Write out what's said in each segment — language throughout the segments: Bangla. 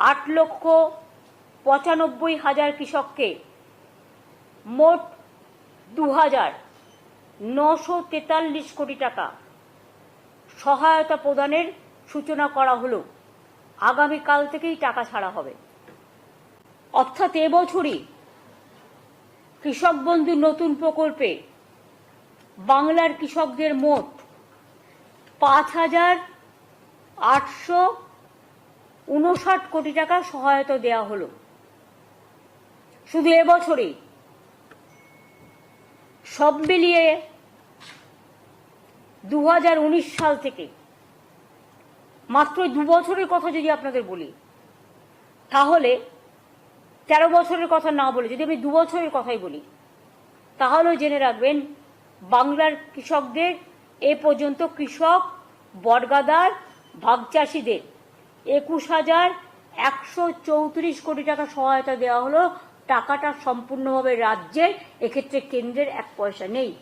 আট লক্ষ পঁচানব্বই হাজার কৃষককে মোট দু হাজার নশো তেতাল্লিশ কোটি টাকা সহায়তা প্রদানের সূচনা করা হলো। আগামীকাল থেকেই টাকা ছাড়া হবে। অর্থাৎ এবছরই কৃষক বন্ধু নতুন প্রকল্পে বাংলার কৃষকদের মোট পাঁচ হাজার আটশো উনষাট কোটি টাকা সহায়তা দেওয়া হলো। শুধু এবছরেই। সব মিলিয়ে দু হাজার উনিশ সাল থেকে, মাত্র দু বছরের কথা যদি আপনাদের বলি, তাহলে তেরো বছরের কথা না বলে যদি আমি দু বছরের কথাই বলি, তাহলেও জেনে রাখবেন বাংলার কৃষকদের এ পর্যন্ত কৃষক, বটগাদার ভাগচাষিদের একুশ হাজার একশো চৌত্রিশ কোটি টাকা সহায়তা দেওয়া হলো। টাকাটা সম্পূর্ণভাবে রাজ্যের এক্ষেত্রে কেন্দ্রের এক পয়সা নেই।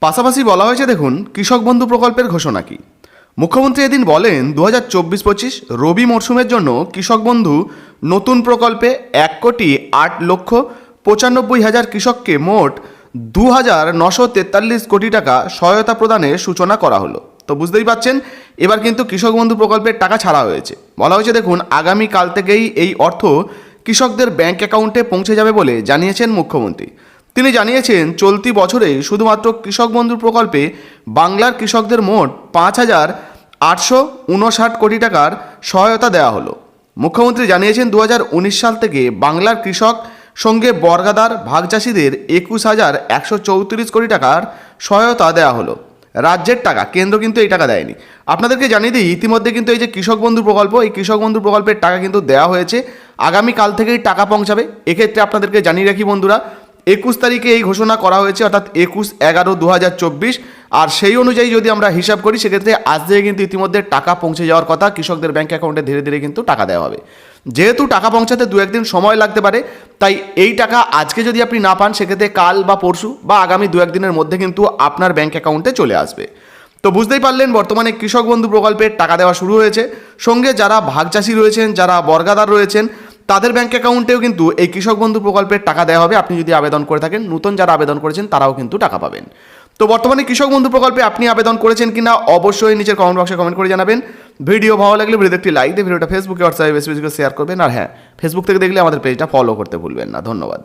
পাশাপাশি বলা হয়েছে, দেখুন, কৃষক বন্ধু প্রকল্পের ঘোষণা কি? মুখ্যমন্ত্রী এদিন বলেন, দু হাজার চব্বিশ পঁচিশ রবি মরশুমের জন্য কৃষক বন্ধু নতুন প্রকল্পে এক কোটি আট লক্ষ পঁচানব্বই হাজার কৃষককে মোট দু হাজার নশো তেতাল্লিশ কোটি টাকা সহায়তা প্রদানের সূচনা করা হলো। তো বুঝতেই পাচ্ছেন? এবার কিন্তু কৃষক বন্ধু প্রকল্পের টাকা ছাড়া হয়েছে। বলা হয়েছে, দেখুন, আগামী কাল থেকেই এই অর্থ কৃষকদের ব্যাংক অ্যাকাউন্টে পৌঁছে যাবে বলে জানিয়েছেন মুখ্যমন্ত্রী। তিনি জানিয়েছেন, চলতি বছরে শুধুমাত্র কৃষক বন্ধু প্রকল্পে বাংলার কৃষকদের মোট পাঁচ হাজার আটশো উনষাট কোটি টাকার সহায়তা দেওয়া হলো। মুখ্যমন্ত্রী জানিয়েছেন দু হাজার উনিশ সাল থেকে বাংলার কৃষক সঙ্গে বর্গাদার ভাগচাষীদের একুশ হাজার একশো চৌত্রিশ কোটি টাকার সহায়তা দেওয়া হলো। রাজ্যের টাকা, কেন্দ্র কিন্তু এই টাকা দেয়নি। আপনাদেরকে জানিয়ে দিই, ইতিমধ্যে কিন্তু এই যে কৃষক বন্ধু প্রকল্প, এই কৃষক বন্ধু প্রকল্পের টাকা কিন্তু দেওয়া হয়েছে। আগামীকাল থেকেই টাকা পৌঁছাবে। এক্ষেত্রে আপনাদেরকে জানিয়ে রাখি বন্ধুরা একুশ তারিখে এই ঘোষণা করা হয়েছে, অর্থাৎ একুশ এগারো দু আর সেই অনুযায়ী যদি আমরা হিসাব করি, সেক্ষেত্রে আজ থেকে কিন্তু ইতিমধ্যে টাকা পৌঁছে যাওয়ার কথা, কৃষকদের ব্যাঙ্ক অ্যাকাউন্টে ধীরে ধীরে কিন্তু টাকা দেওয়া হবে। যেহেতু টাকা পৌঁছাতে দু একদিন সময় লাগতে পারে, তাই এই টাকা আজকে যদি আপনি না পান, সেক্ষেত্রে কাল বা পরশু বা আগামী দু একদিনের মধ্যে কিন্তু আপনার ব্যাঙ্ক অ্যাকাউন্টে চলে আসবে। তো বুঝতেই পারলেন, বর্তমানে কৃষক বন্ধু প্রকল্পের টাকা দেওয়া শুরু হয়েছে। সঙ্গে যারা ভাগচাষী রয়েছেন, যারা বর্গাদার রয়েছেন তাদের ব্যাঙ্ক অ্যাকাউন্টেও কিন্তু এই কৃষক বন্ধু প্রকল্পের টাকা দেওয়া হবে। আপনি যদি আবেদন করে থাকেন, নতুন যারা আবেদন করেছেন, তারাও কিন্তু টাকা পাবেন। তো বর্তমানে কৃষক বন্ধু প্রকল্পে আপনি আবেদন করেছেন কি না অবশ্যই নিচের কমেন্ট বক্সে কমেন্ট করে জানাবেন। ভিডিও ভালো লাগলে ভিডিও একটি লাইক দিয়ে, ভিডিওটা ফেসবুকে হোয়াটসঅ্যাপে বেশি বেশি শেয়ার করবেন। আর হ্যাঁ ফেসবুক থেকে দেখলে আমাদের পেজটা ফলো করতে ভুলবেন না। ধন্যবাদ।